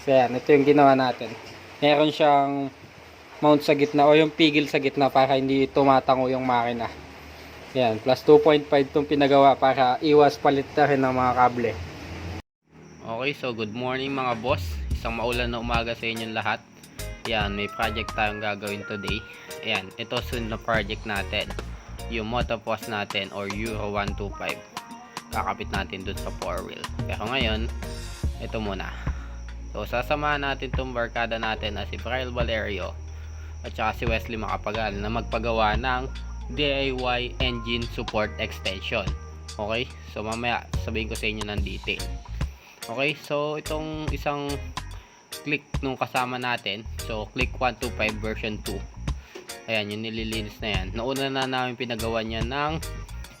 So yan, ito yung ginawa natin. Meron siyang mount sa gitna o yung pigil sa gitna para hindi tumatango yung makina. Yan, plus 2.5 itong pinagawa para iwas palit na rin ng mga kable. Okay, so good morning mga boss. Isang maulan na umaga sa inyong lahat. Yan, may project tayong gagawin today. Ayan, ito soon na project natin. Yung motopost natin or Euro 125. Kakapit natin dun sa 4 wheel. Pero ngayon, ito muna. So, sasamahan natin itong barkada natin na si Brian Valerio at saka si Wesley Makapagal na magpagawa ng DIY engine support extension. Okay? So, mamaya sabihin ko sa inyo ng detail. Okay? So, itong isang click nung kasama natin. So, click 125 version 2. Ayan, yung nililinis na yan. Nauna na namin pinagawa niya ng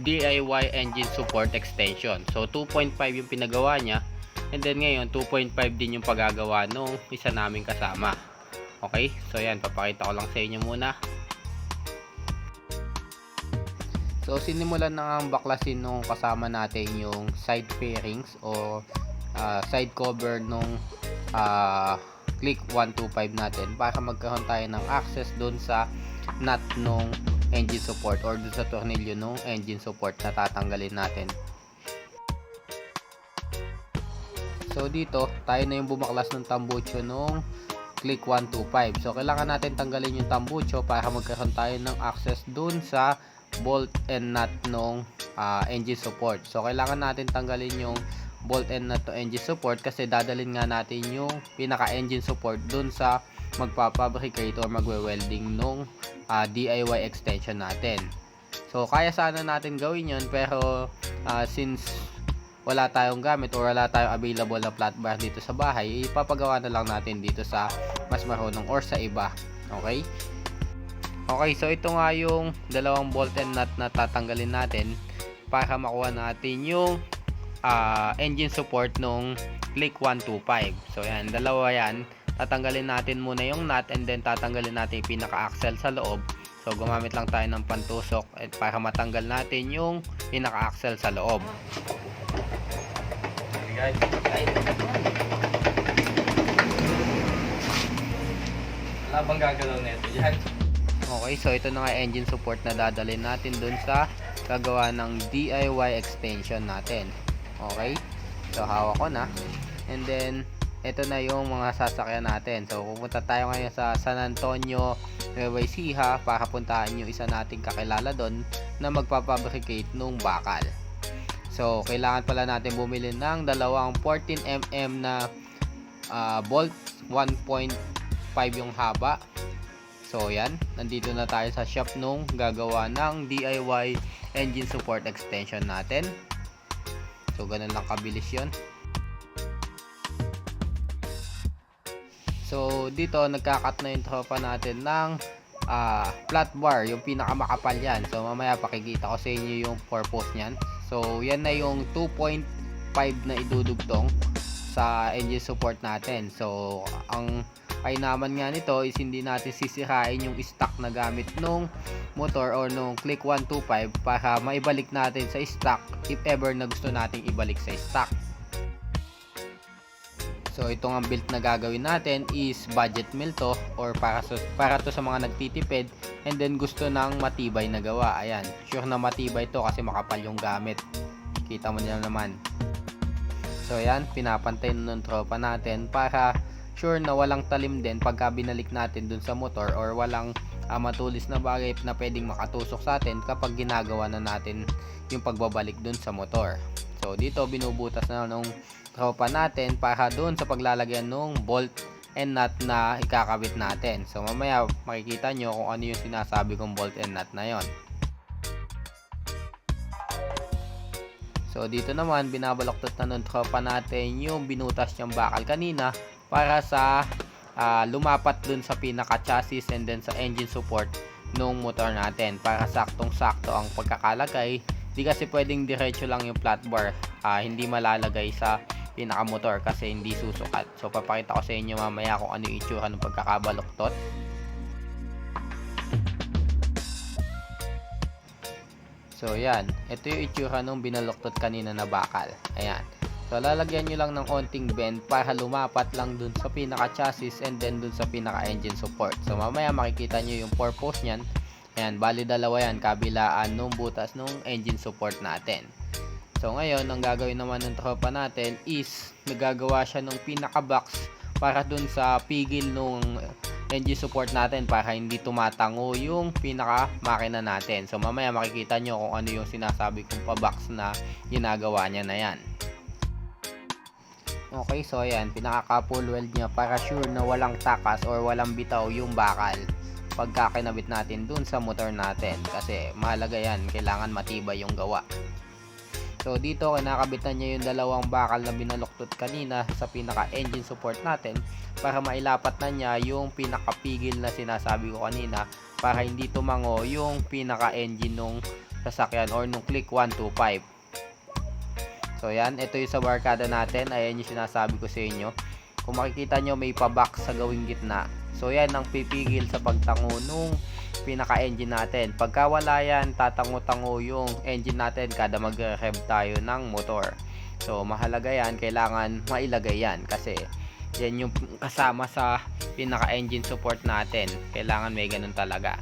DIY engine support extension. So, 2.5 yung pinagawa niya. And then ngayon, 2.5 din yung pagagawa nung isa namin kasama. Okay? So, yan. Papakita ko lang sa inyo muna. So, sinimulan na ang baklasin nung kasama natin yung side fairings o ah, side cover nung ah, click 125 natin para magkaroon tayo ng access doon sa nut nung engine support or doon sa tornilyo nung engine support na tatanggalin natin. So dito, tayo na yung bumaklas ng tambucho nung click 125. So kailangan natin tanggalin yung tambucho para magkaroon tayo ng access dun sa bolt and nut nung ah, engine support. So kailangan natin tanggalin yung bolt and nut to engine support kasi dadalhin nga natin yung pinaka engine support dun sa magpapabricate or magwe-welding nung ah, DIY extension natin. So kaya sana natin gawin yon pero ah, since wala tayong gamit or wala tayong available na flat bar dito sa bahay, ipapagawa na lang natin dito sa mas marunong or sa iba. Okay? Okay, so ito nga yung dalawang bolt and nut na tatanggalin natin para makuha natin yung ah, engine support nung Click 125. So yan, dalawa yan. Tatanggalin natin muna yung nut and then tatanggalin natin yung pinaka-axle sa loob. So gumamit lang tayo ng pantusok at para matanggal natin yung pinaka-axle sa loob. Wala bang gagalaw nito yan? Okay, so ito na nga engine support na dadalhin natin dun sa gagawa ng DIY extension natin. Okay? So hawak ko na. And then ito na yung mga sasakyan natin. So pupunta tayo ngayon sa San Antonio, Nueva Ecija para puntahan yung isa nating kakilala doon na magpapabricate nung bakal. So kailangan pala natin bumili ng dalawang 14mm na ah, bolt 1.5 yung haba So yan, nandito na tayo sa shop nung gagawa ng DIY engine support extension natin. So ganun lang kabilis yon. So dito nagkakat na yung tropa natin ng ah, flat bar, yung pinakamakapal yan. So mamaya pakikita ko sa inyo yung purpose niyan. So yan na yung 2.5 na idudugtong sa engine support natin. So ang ay naman nga nito is hindi natin sisirain yung stock na gamit nung motor or nung click 125 para maibalik natin sa stock if ever na gusto nating ibalik sa stock. So itong ang build na gagawin natin is budget mill to or para sa, para to sa mga nagtitipid and then gusto ng matibay na gawa. Ayan, sure na matibay to kasi makapal yung gamit. Kita mo niya naman. So ayan, pinapantay na ng tropa natin para sure na walang talim din pagka binalik natin dun sa motor or walang ah, matulis na bagay na pwedeng makatusok sa atin kapag ginagawa na natin yung pagbabalik dun sa motor. So dito binubutas na nung tropa natin para dun sa paglalagyan nung bolt and nut na ikakabit natin. So mamaya makikita nyo kung ano yung sinasabi kong bolt and nut na yon. So dito naman binabaloktot na ng tropa natin yung binutas niyang bakal kanina para sa ah, lumapat dun sa pinaka chassis and then sa engine support nung motor natin para saktong sakto ang pagkakalagay di kasi pwedeng diretso lang yung flat bar ah, hindi malalagay sa pinaka motor kasi hindi susukat so papakita ko sa inyo mamaya kung ano yung itsura ng pagkakabaloktot So, yan. Ito yung itsura nung binaloktot kanina na bakal. Ayan. So, lalagyan nyo lang ng onting bend para lumapat lang dun sa pinaka-chassis and then dun sa pinaka-engine support. So, mamaya makikita nyo yung purpose nyan. Ayan, bali dalawa yan, kabilaan nung butas nung engine support natin. So, ngayon, ang gagawin naman ng tropa natin is nagagawa siya ng pinaka-box para dun sa pigil nung engine support natin para hindi tumatango yung pinaka makina natin. So mamaya makikita nyo kung ano yung sinasabi kong pa-box na ginagawa niya na yan. Okay, so ayan, pinaka-couple weld niya para sure na walang takas or walang bitaw yung bakal pagka kinabit natin dun sa motor natin kasi mahalaga yan, kailangan matibay yung gawa. So dito kinakabitan niya yung dalawang bakal na binaluktot kanina sa pinaka engine support natin para mailapat na niya yung pinakapigil na sinasabi ko kanina para hindi tumango yung pinaka engine nung sasakyan or nung click 125. So yan, ito yung sa barkada natin. Ayan yung sinasabi ko sa inyo. Kung makikita nyo may pa-box sa gawing gitna. So yan ang pipigil sa pagtango nung pinaka-engine natin. Pagka wala yan, tatango-tango yung engine natin kada mag-rev tayo ng motor. So mahalaga yan, kailangan mailagay yan kasi yan yung kasama sa pinaka-engine support natin. Kailangan may ganun talaga.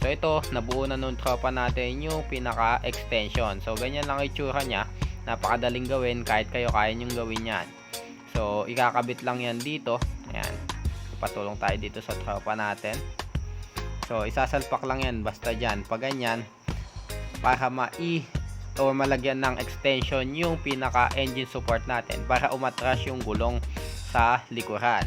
So ito, nabuo na nung tropa natin yung pinaka-extension. So ganyan lang itsura niya. Napakadaling gawin kahit kayo kaya nyong gawin yan. So ikakabit lang yan dito. Ayan. Patulong tayo dito sa tropa natin. So, isasalpak lang yan basta dyan. Pag ganyan, para mai o malagyan ng extension yung pinaka engine support natin para umatras yung gulong sa likuran.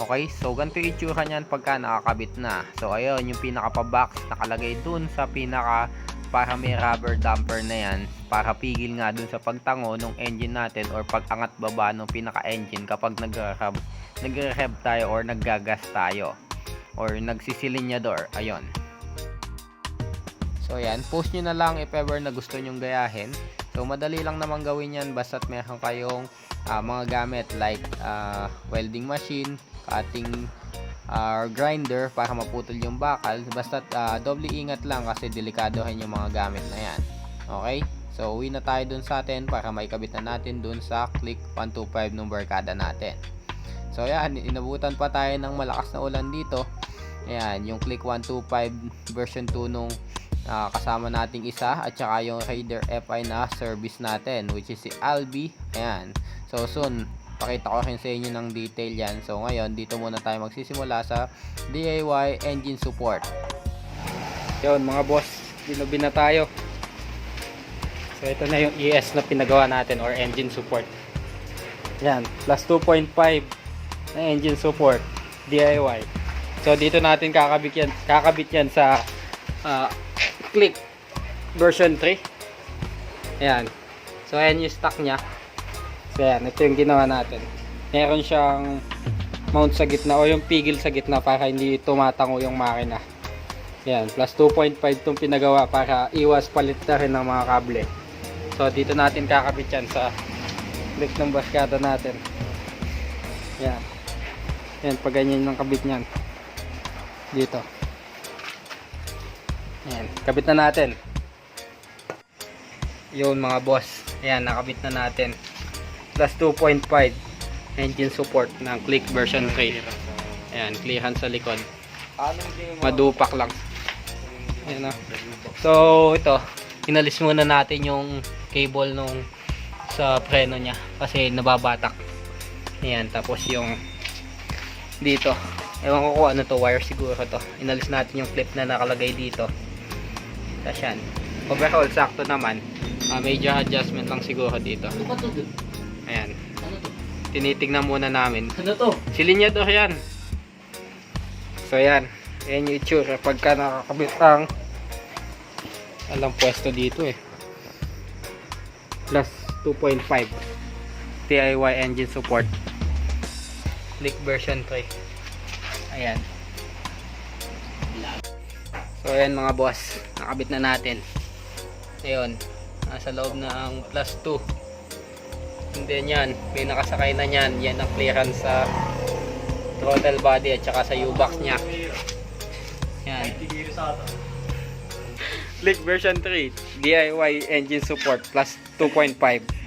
Okay, so ganito yung itsura niyan pagka nakakabit na. So, ayun, yung pinaka pa-box nakalagay dun sa pinaka para may rubber damper na yan para pigil nga dun sa pagtango ng engine natin or pag-angat baba ng pinaka-engine kapag nag-rev nag-rev tayo or naggagas tayo or nagsisilinyador ayun. So ayan post nyo na lang if ever na gusto nyong gayahin. So madali lang naman gawin yan basta't meron kayong ah, mga gamit like ah, welding machine cutting ah, grinder para maputol yung bakal. Basta doble ingat lang kasi delikado rin yung mga gamit na yan. Okay? So uwi na tayo dun sa atin para maikabit na natin dun sa click 125 ng barkada natin. So yan. Inabutan pa tayo ng malakas na ulan dito. Ayan yung click 125 version 2 nung ah, kasama nating isa at saka yung Raider FI na service natin which is si Albi. Ayan so soon pakita ko rin sa inyo ng detail yan. So ngayon dito muna tayo magsisimula sa DIY engine support. Yun mga boss binubi na tayo. So ito na yung ES na pinagawa natin or engine support. Yan plus 2.5 na engine support DIY so dito natin kakabit yan, kakabit yan sa ah, click version 3 ayan so ayan yung stock nya so ayan ito yung ginawa natin. Meron siyang mount sa gitna o yung pigil sa gitna para hindi tumatango yung makina. Yan plus 2.5 itong pinagawa para iwas palit na rin ng mga kable. So dito natin kakabit yan sa click ng baskada natin. Yan yan pag ganyan yung kabit nyan dito. Ayan, kabit na natin. Yun mga boss. Ayan, nakabit na natin. Plus 2.5 engine support ng click version 3. Ayan, clearance sa likod. Madupak lang. Ayan o. So, ito. Inalis muna natin yung cable nung sa preno niya. Kasi nababatak. Ayan, tapos yung dito. Ewan ko kung ano to, wire siguro to. Inalis natin yung clip na nakalagay dito. Tapos yan. Overall, sakto naman. Ah, major adjustment lang siguro dito. Ayan. Tinitignan muna namin. Ano to? Silinyador yan. So yan. Ayan yung itsura. Pagka nakakabit ang alam pwesto dito eh. Plus 2.5 DIY engine support. Click version 3. Ayan. So ayan mga boss, nakabit na natin. Ayun, nasa loob na ang plus 2. And then yan, may nakasakay na yan. Yan ang clearance sa throttle body at saka sa U-box niya. Yan. Click version 3, DIY engine support plus 2.5.